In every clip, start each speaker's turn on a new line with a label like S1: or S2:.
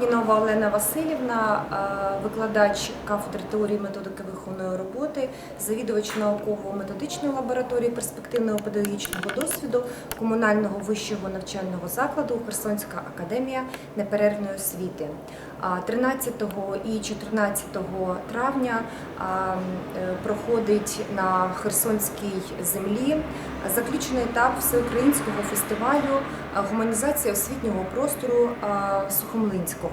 S1: Нінова Олена Васильівна, е, викладач кафедри теорії методики виховної роботи, завідувач науково-методичної лабораторії перспективного педагогічного досвіду комунального вищого навчального закладу Херсонська академія неперервної освіти. 13 і 14 травня е, проходить на Херсонській землі заключений етап всеукраїнського фестивалю а, гуманізація освітнього простору Сухомлинського.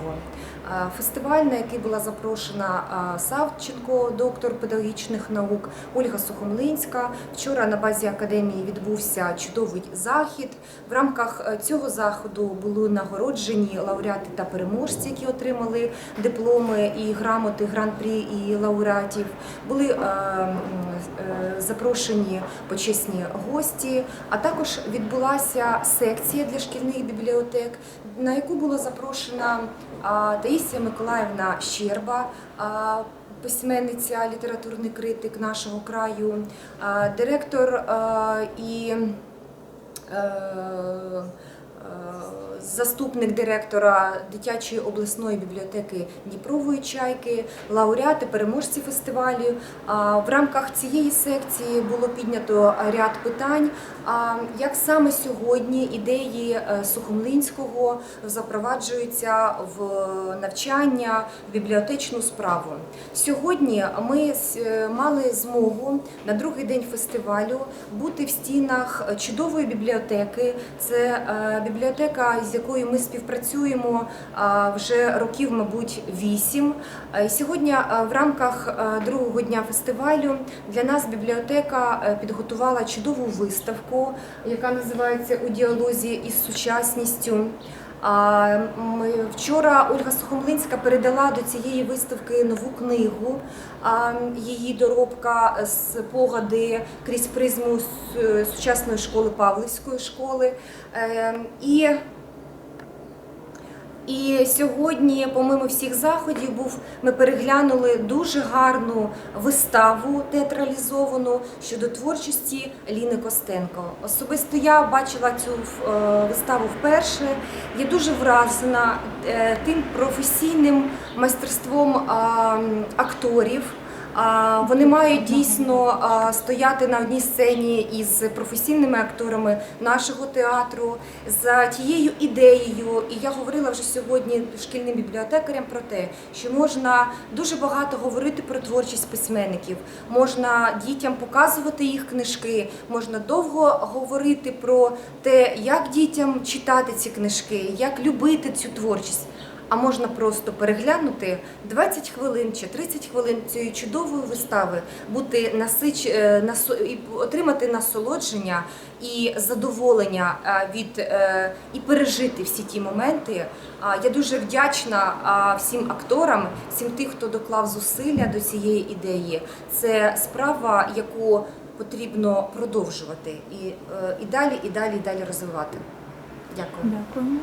S1: А, Фестиваль, на який була запрошена Савченко, доктор педагогічних наук, Ольга Сухомлинська. Вчора на базі академії відбувся чудовий захід. В рамках е, цього заходу були нагороджені лауреати та переможці, які отримали дипломи і грамоти гран-прі і лауреатів. Були е, е, запрошені почесні гості, а також відбулася секція для шкільних бібліотек, на яку була запрошена а, Таїсія Миколаївна Щерба. Письменниця, літературний критик нашого краю, директор і е, заступник директора дитячої обласної бібліотеки Дніпрової чайки, лауреати, переможці фестивалю. В рамках цієї секції було піднято ряд питань. Як саме сьогодні ідеї е, Сухомлинського запроваджуються в навчання, в бібліотечну справу? Сьогодні ми мали змогу на другий день фестивалю бути в стінах чудової бібліотеки. Це е, бібліотека, з якою ми співпрацюємо е, вже років, мабуть, вісім. Е, Сьогодні е, в рамках е, другого дня фестивалю для нас бібліотека е, підготувала чудову виставку, яка називається у діалозі із сучасністю. Вчора Ольга Сухомлинська передала до цієї виставки нову книгу. Її доробка спогади крізь призму сучасної школи Павлівської школи. Е, І і сьогодні, помимо всіх заходів, був ми переглянули дуже гарну виставу театралізовану щодо творчості Ліни Костенко. Особисто я бачила цю е, виставу вперше. Я дуже вражена е, тим професійним майстерством акторів. Вони мають дійсно стояти на одній сцені із професійними акторами нашого театру за тією ідеєю. І я говорила вже сьогодні шкільним бібліотекарям про те, що можна дуже багато говорити про творчість письменників, можна дітям показувати їх книжки, можна довго говорити про те, як дітям читати ці книжки, як любити цю творчість. А можна просто переглянути 20 хвилин чи 30 хвилин цієї чудової вистави, бути насич... е, і отримати насолодження і задоволення е, від е, і пережити всі ті моменти. Я дуже вдячна всім акторам, всім тих, хто доклав зусилля до цієї ідеї. Це справа, яку потрібно продовжувати і, і далі, і далі, і далі розвивати. Дякую.
S2: Дякуємо.